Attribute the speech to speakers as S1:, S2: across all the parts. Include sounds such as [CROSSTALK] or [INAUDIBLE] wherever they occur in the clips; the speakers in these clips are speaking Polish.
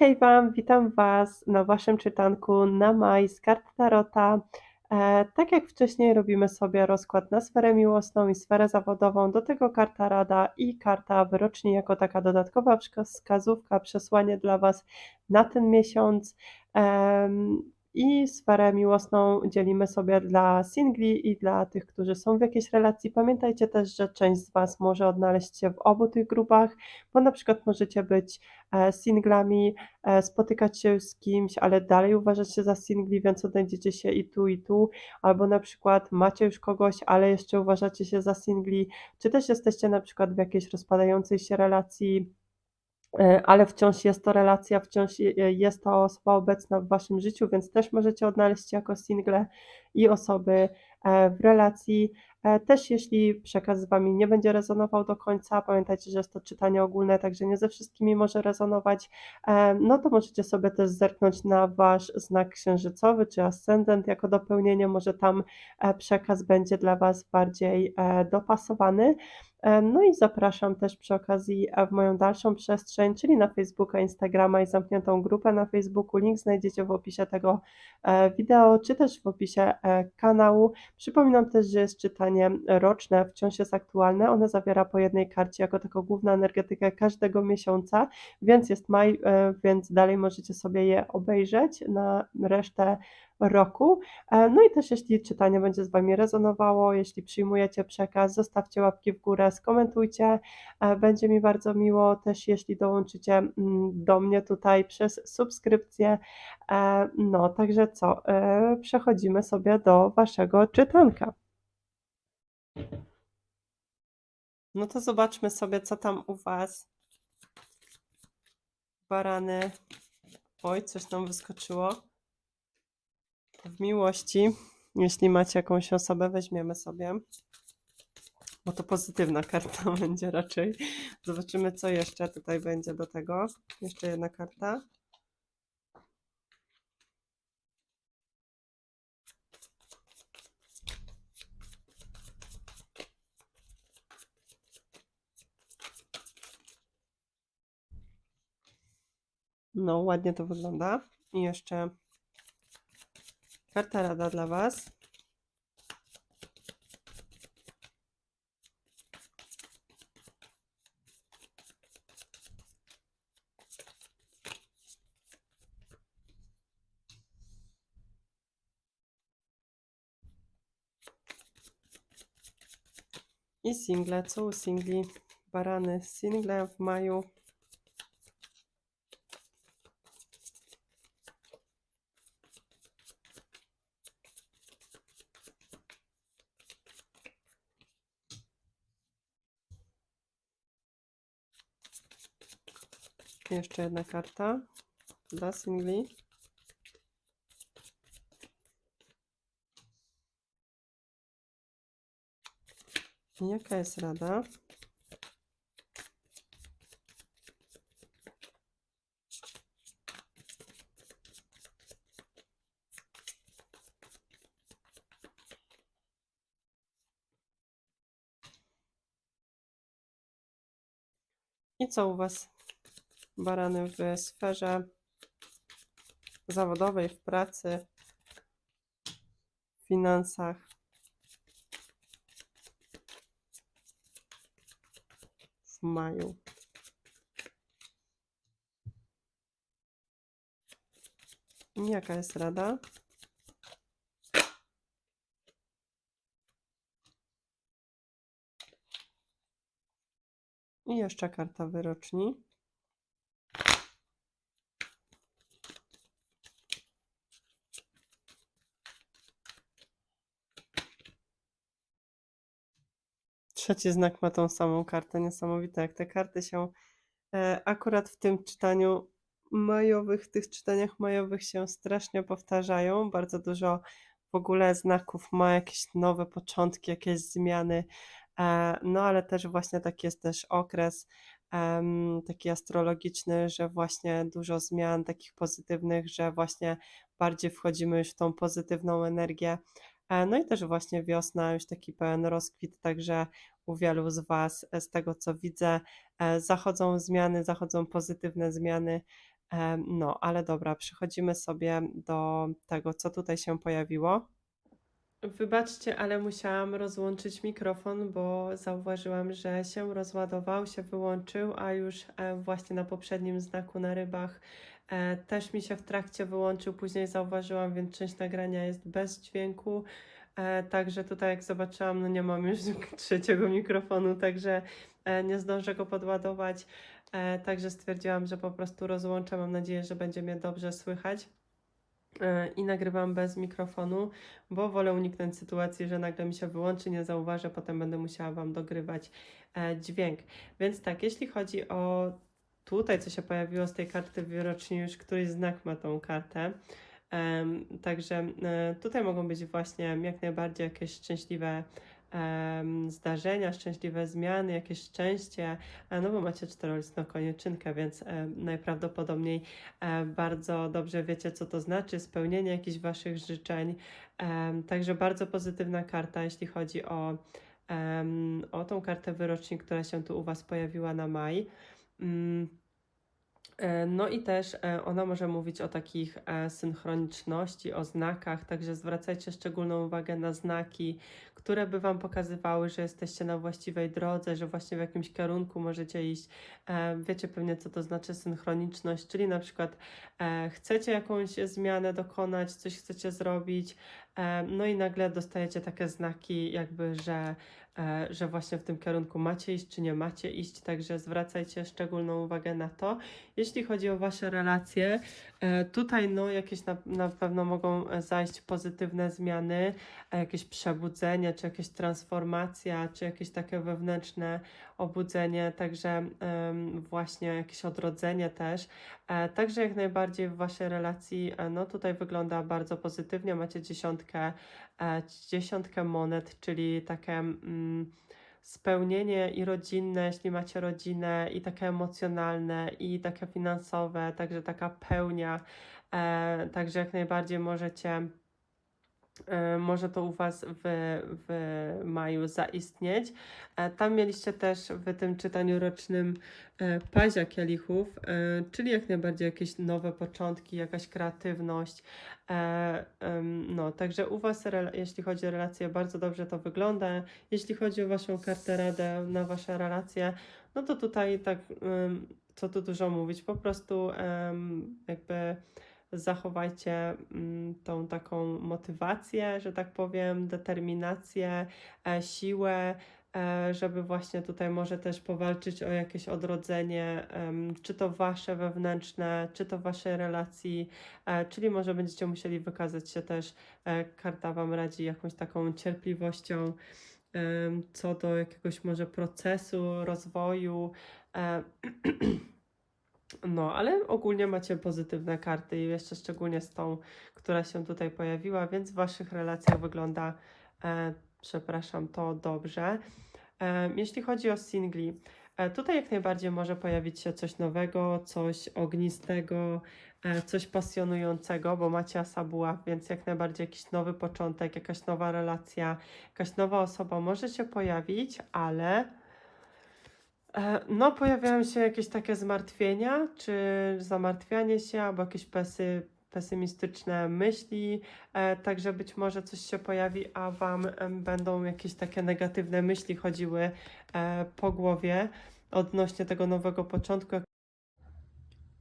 S1: hej Wam, witam Was na Waszym czytanku na maj z kart Tarota. E, tak jak wcześniej robimy sobie rozkład na sferę miłosną i sferę zawodową, do tego karta rada i karta wyroczni jako taka dodatkowa wskazówka, przesłanie dla Was na ten miesiąc. I sferę miłosną dzielimy sobie dla singli i dla tych, którzy są w jakiejś relacji. Pamiętajcie też, że część z Was może odnaleźć się w obu tych grupach, bo na przykład możecie być e, singlami, e, spotykać się z kimś, ale dalej uważać się za singli, więc odnajdziecie się i tu, i tu, albo na przykład macie już kogoś, ale jeszcze uważacie się za singli, czy też jesteście na przykład w jakiejś rozpadającej się relacji ale wciąż jest to relacja, wciąż jest to osoba obecna w waszym życiu, więc też możecie odnaleźć jako single i osoby e, w relacji. E, też jeśli przekaz z Wami nie będzie rezonował do końca, pamiętajcie, że jest to czytanie ogólne, także nie ze wszystkimi może rezonować, no to możecie sobie też zerknąć na Wasz znak księżycowy czy ascendent jako dopełnienie, może tam przekaz będzie dla Was bardziej dopasowany. No i zapraszam też przy okazji e, w moją dalszą przestrzeń, czyli na Facebooka, Instagrama i zamkniętą grupę na Facebooku. Link znajdziecie w opisie tego e, wideo, czy też w opisie e, kanału. Przypominam też, że jest czytanie roczne, wciąż jest aktualne. One zawiera po jednej karcie jako taką główną energetykę każdego miesiąca, więc jest maj, więc dalej możecie sobie je obejrzeć. Na resztę roku. E, no i też jeśli czytanie będzie z Wami rezonowało, jeśli przyjmujecie przekaz, zostawcie łapki w górę, skomentujcie. E, będzie mi bardzo miło też, jeśli dołączycie mm, do mnie tutaj przez subskrypcję. E, no, także co? Przechodzimy sobie do Waszego czytanka. No to zobaczmy sobie, co tam u Was. Barany. Oj, coś nam wyskoczyło w miłości. Jeśli macie jakąś osobę, weźmiemy sobie. Bo to pozytywna karta [LAUGHS] będzie raczej. Zobaczymy, co jeszcze tutaj będzie do tego. Jeszcze jedna karta. No, ładnie to wygląda. I jeszcze Karta rada dla Was. I single, co u singli? Barany, single w maju Jeszcze jedna karta dla singli. Jaka jest rada? I co u Was? Barany w sferze zawodowej, w pracy, w finansach. W maju. Jaka jest rada? I jeszcze karta wyroczni. Trzeci znak ma tą samą kartę. Niesamowite, jak te karty się e, akurat w tym czytaniu majowych, tych czytaniach majowych się strasznie powtarzają. Bardzo dużo w ogóle znaków ma jakieś nowe początki, jakieś zmiany. E, no ale też właśnie taki jest też okres taki astrologiczny, że właśnie dużo zmian takich pozytywnych, że właśnie bardziej wchodzimy już w tą pozytywną energię. E, no i też właśnie wiosna, już taki pełen rozkwit, także u wielu z Was, e, z tego co widzę, e, zachodzą zmiany, zachodzą pozytywne zmiany. Em, no, ale dobra, przechodzimy sobie do tego, co tutaj się pojawiło. Wybaczcie, ale musiałam rozłączyć mikrofon, bo zauważyłam, że się rozładował, się wyłączył, a już e, właśnie na poprzednim znaku na rybach e, też mi się w trakcie wyłączył. Później zauważyłam, więc część nagrania jest bez dźwięku. E, Także tutaj, jak zobaczyłam, no nie mam już [LAUGHS] trzeciego mikrofonu, także e, nie zdążę go podładować. E, Także stwierdziłam, że po prostu rozłączę. Mam nadzieję, że będzie mnie dobrze słychać. I nagrywam bez mikrofonu, bo wolę uniknąć sytuacji, że nagle mi się wyłączy, nie zauważę, potem będę musiała Wam dogrywać dźwięk. Więc tak, jeśli chodzi o tutaj, co się pojawiło z tej karty wyroczni, już któryś znak ma tą kartę. Także e, tutaj mogą być właśnie jak najbardziej jakieś szczęśliwe zdarzenia, szczęśliwe zmiany, jakieś szczęście, e, no bo macie czterolistną konieczynkę, więc e, najprawdopodobniej bardzo dobrze wiecie, co to znaczy, spełnienie jakichś Waszych życzeń. Także bardzo pozytywna karta, jeśli chodzi o, o tą kartę wyroczni, która się tu u Was pojawiła na maj. E, No i też e, ona może mówić o takich e, synchroniczności, o znakach, także zwracajcie szczególną uwagę na znaki, które by Wam pokazywały, że jesteście na właściwej drodze, że właśnie w jakimś kierunku możecie iść. Wiecie pewnie, co to znaczy synchroniczność, czyli na przykład chcecie jakąś zmianę dokonać, coś chcecie zrobić, no i nagle dostajecie takie znaki, jakby, że e, że właśnie w tym kierunku macie iść, czy nie macie iść, także zwracajcie szczególną uwagę na to. Jeśli chodzi o Wasze relacje, e, tutaj no jakieś na, na pewno mogą e, zajść pozytywne zmiany, e, jakieś przebudzenie, czy jakaś transformacja, czy jakieś takie wewnętrzne obudzenie, także właśnie jakieś odrodzenie też. E, Także jak najbardziej w Waszej relacji, e, no tutaj wygląda bardzo pozytywnie, macie dziesiątkę, e, dziesiątkę monet, czyli takie mm, spełnienie i rodzinne, jeśli macie rodzinę, i takie emocjonalne, i takie finansowe, także taka pełnia, e, także jak najbardziej możecie może to u Was w, w maju zaistnieć. E, Tam mieliście też w tym czytaniu rocznym e, pazia kielichów, e, czyli jak najbardziej jakieś nowe początki, jakaś kreatywność. No, także u Was, jeśli chodzi o relacje, bardzo dobrze to wygląda. Jeśli chodzi o Waszą kartę radę na Wasze relacje, no to tutaj tak, co tu dużo mówić, po prostu jakby zachowajcie mm, tą taką motywację, że tak powiem, determinację, e, siłę, e, żeby właśnie tutaj może też powalczyć o jakieś odrodzenie, czy to wasze wewnętrzne, czy to waszej relacji, e, czyli może będziecie musieli wykazać się też, karta wam radzi jakąś taką cierpliwością, co do jakiegoś może procesu, rozwoju. [CLEARS THROAT] No, ale ogólnie macie pozytywne karty i jeszcze szczególnie z tą, która się tutaj pojawiła, więc w Waszych relacjach wygląda, e, przepraszam, to dobrze. E, jeśli chodzi o singli, e, tutaj jak najbardziej może pojawić się coś nowego, coś ognistego, e, coś pasjonującego, bo macie Asabuła, więc jak najbardziej jakiś nowy początek, jakaś nowa relacja, jakaś nowa osoba może się pojawić, ale No, pojawiają się jakieś takie zmartwienia, czy zamartwianie się, albo jakieś pesy, pesymistyczne myśli, e, także być może coś się pojawi, a Wam będą jakieś takie negatywne myśli chodziły e, po głowie odnośnie tego nowego początku.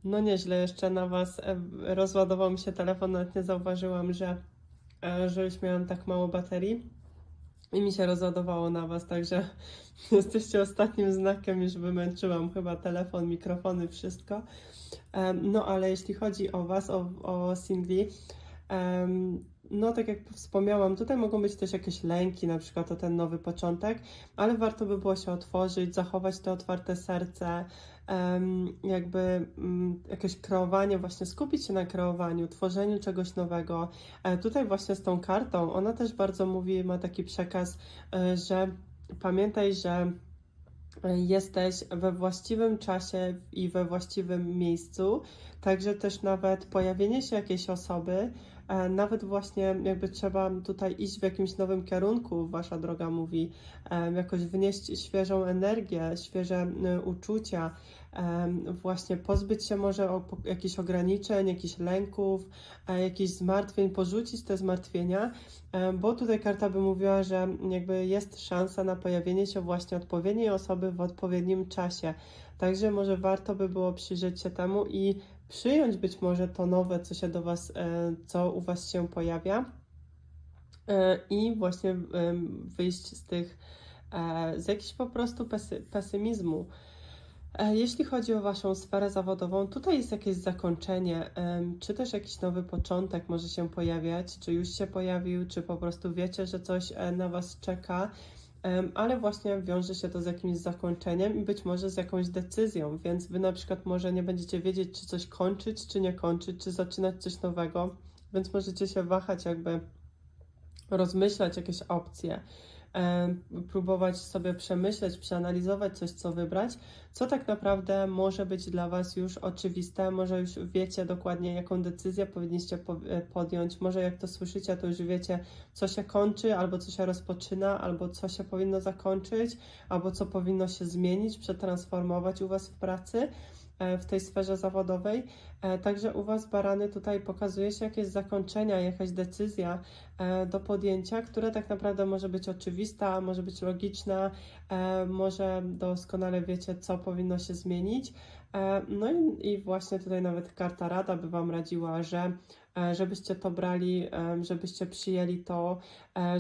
S1: No nieźle, jeszcze na Was e, rozładował mi się telefon, nawet nie zauważyłam, że, e, że już miałam tak mało baterii. I mi się rozładowało na Was, także [LAUGHS] jesteście ostatnim znakiem, już wymęczyłam chyba telefon, mikrofony, wszystko. No ale jeśli chodzi o Was, o, o singli, no tak jak wspomniałam, tutaj mogą być też jakieś lęki, na przykład o ten nowy początek, ale warto by było się otworzyć, zachować to otwarte serce, jakby mm, jakieś kreowanie, właśnie skupić się na kreowaniu, tworzeniu czegoś nowego. E, Tutaj właśnie z tą kartą, ona też bardzo mówi, ma taki przekaz, e, że pamiętaj, że e, jesteś we właściwym czasie i we właściwym miejscu, także też nawet pojawienie się jakiejś osoby Nawet właśnie jakby trzeba tutaj iść w jakimś nowym kierunku, wasza droga mówi, em, jakoś wnieść świeżą energię, świeże y, uczucia, właśnie pozbyć się może jakichś ograniczeń, jakichś lęków, e, jakichś zmartwień, porzucić te zmartwienia, e, bo tutaj karta by mówiła, że jakby jest szansa na pojawienie się właśnie odpowiedniej osoby w odpowiednim czasie. Także może warto by było przyjrzeć się temu i przyjąć być może to nowe, co się do Was, e, co u Was się pojawia e, i właśnie wyjść z tych, e, z jakichś po prostu pesy, pesymizmu. Jeśli chodzi o Waszą sferę zawodową, tutaj jest jakieś zakończenie, czy też jakiś nowy początek może się pojawiać, czy już się pojawił, czy po prostu wiecie, że coś na Was czeka, ale właśnie wiąże się to z jakimś zakończeniem i być może z jakąś decyzją, więc Wy na przykład może nie będziecie wiedzieć, czy coś kończyć, czy nie kończyć, czy zaczynać coś nowego, więc możecie się wahać jakby rozmyślać jakieś opcje, próbować sobie przemyśleć, przeanalizować coś, co wybrać, co tak naprawdę może być dla Was już oczywiste, może już wiecie dokładnie, jaką decyzję powinniście po- e, podjąć, może jak to słyszycie, to już wiecie, co się kończy, albo co się rozpoczyna, albo co się powinno zakończyć, albo co powinno się zmienić, przetransformować u Was w pracy, e, w tej sferze zawodowej. E, Także u Was, barany, tutaj pokazuje się jakieś zakończenia, jakaś decyzja e, do podjęcia, która tak naprawdę może być oczywista, może być logiczna, e, może doskonale wiecie, co powinno się zmienić. No i, i właśnie tutaj nawet karta rada by Wam radziła, że żebyście to brali, żebyście przyjęli to,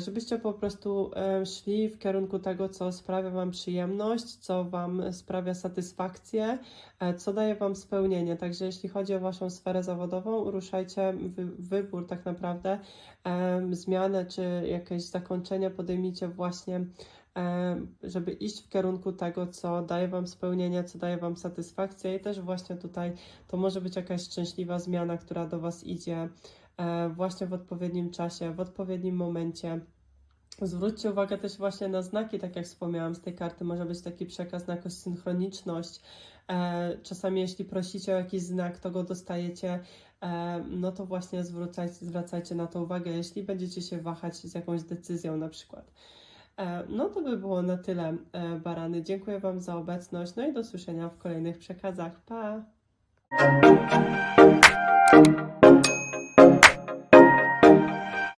S1: żebyście po prostu szli w kierunku tego, co sprawia Wam przyjemność, co Wam sprawia satysfakcję, co daje Wam spełnienie. Także jeśli chodzi o Waszą sferę zawodową, ruszajcie wy, wybór tak naprawdę, zmianę czy jakieś zakończenie podejmijcie właśnie, żeby iść w kierunku tego, co daje Wam spełnienie, co daje Wam satysfakcję i też właśnie tutaj to może być jakaś szczęśliwa zmiana, która do Was idzie e, właśnie w odpowiednim czasie, w odpowiednim momencie. Zwróćcie uwagę też właśnie na znaki, tak jak wspomniałam z tej karty, może być taki przekaz na jakąś synchroniczność. E, Czasami jeśli prosicie o jakiś znak, to go dostajecie, e, no to właśnie zwracajcie, zwracajcie na to uwagę, jeśli będziecie się wahać z jakąś decyzją na przykład. E, No to by było na tyle, barany. Dziękuję Wam za obecność, no i do słyszenia w kolejnych przekazach. Pa!